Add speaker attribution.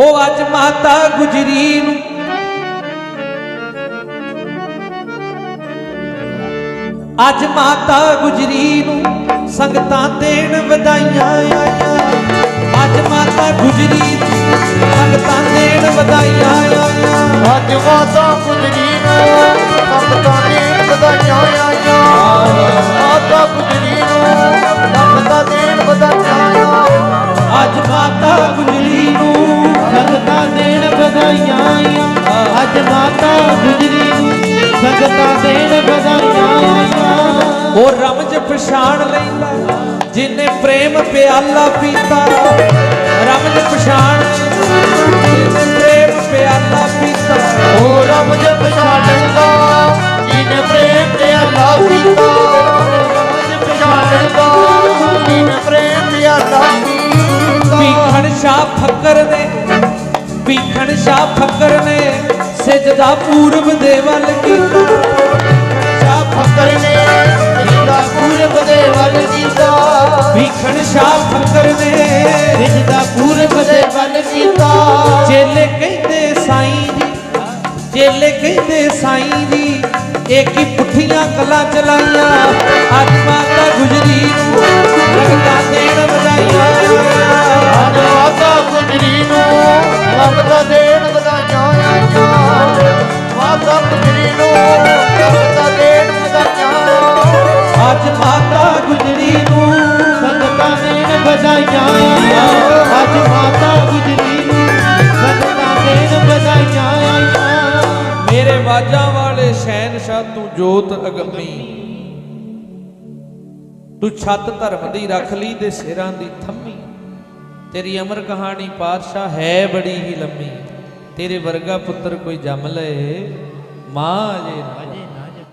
Speaker 1: ਉਹ ਅੱਜ ਮਾਤਾ ਗੁਜਰੀ ਨੂੰ। ਅੱਜ ਮਾਤਾ ਗੁਜਰੀ ਨੂੰ ਸੰਗਤਾਂ ਦੇਣ ਵਧਾਈਆਂ ਆਈਆਂ ਅੱਜ ਮਾਤਾ ਗੁਜਰੀ ਨੂੰ ਸੰਗਤਾਂ ਦੇਣ ਵਧਾਈਆਂ ਆਈਆਂ
Speaker 2: ਅੱਜ ਮਾਤਾ ਵਧਾਈਆਂ
Speaker 1: ਅੱਜ ਮਾਤਾ ਗੁਜਰੀ ਸੰਗਤਾਂ ਦੇਣ ਵਧਾਈਆਂ ਉਹ ਰਮਜ ਪਛਾਣ ਲੈਂਦਾ ਜਿਨੇ ਪ੍ਰੇਮ ਪਿਆਲਾ ਪੀਤਾ। ਰਮਜ ਪਛਾਣ ਜਿਨੇ ਪ੍ਰੇਮ ਪਿਆਲਾ ਪੀਤਾ।
Speaker 2: ਉਹ ਰੱਬ ਜਪ ਛਾੜਦਾ ਜਿਹਨੇ ਪ੍ਰੇਮ ਅੱਲਾ ਪੀਤਾ। ਰੱਬ ਛਾੜਦਾ ਜਿਹਨੇ ਪ੍ਰੇਮ ਤੇ ਅੱਲਾ ਪੀਤਾ।
Speaker 1: ਭੀਖਣ ਸ਼ਾਹ ਫਕਰ ਨੇ ਭੀਖਣ ਸ਼ਾਹ ਫਕਰ ਨੇ ਸਿਜਦਾ ਪੂਰਬ ਦੇ ਵੱਲ ਕੀਤਾ। ਸ਼ਾਹ
Speaker 2: ਫਕਰ ਨੇ ਜਿੰਦਾ ਪੂਰਬ ਦੇ ਵੱਲ ਕੀਤਾ।
Speaker 1: ਭੀਖਣ ਸ਼ਾਹ ਫਕਰ ਨੇ
Speaker 2: ਜਿੰਦਾ ਪੂਰਬ ਦੇ ਵੱਲ ਕੀਤਾ।
Speaker 1: ਚੇਲੇ ਕਹਿੰਦੇ ਸਾਈਂ ਜੀ ਚੇਲੇ ਕਹਿੰਦੇ ਸਾਈਂ ਜੀ ਇਹ ਕੀ ਪੁੱਠੀਆਂ ਗੱਲਾਂ ਚਲਾਈਆਂ? ਅੱਜ ਨੂੰ
Speaker 2: ਰੱਬ ਦੇਣ ਵਧਾਈਆਂ
Speaker 1: ਅੱਜ ਮਾਤਾ ਗੁਜਰੀ ਨੂੰ ਸੰਗਤਾਂ ਦੇਣ ਵਧਾਈਆਂ ਅੱਜ ਮਾਤਾ ਗੁਜਰੀ ਨੂੰ ਸੰਗਤਾਂ ਦੇਣ ਵਧਾਈਆਂ ਮੇਰੇ ਵਾਜਾਂ ਵਾਲੇ ਸ਼ਹਿਨशाह, ਤੂੰ ਜੋਤ ਅਗੰਮੀ। ਤੂੰ ਛੱਤ ਧਰਮ ਦੀ ਰੱਖ ਲਈ ਤੇ ਸਿਰਾਂ ਦੀ ਥੰਮੀ। ਤੇਰੀ ਅਮਰ ਕਹਾਣੀ ਪਾਤਸ਼ਾਹ ਹੈ ਬੜੀ ਹੀ ਲੰਮੀ। ਤੇਰੇ ਵਰਗਾ ਪੁੱਤਰ ਕੋਈ ਜੰਮ ਲਏ। ਮਾਂ ਜੇ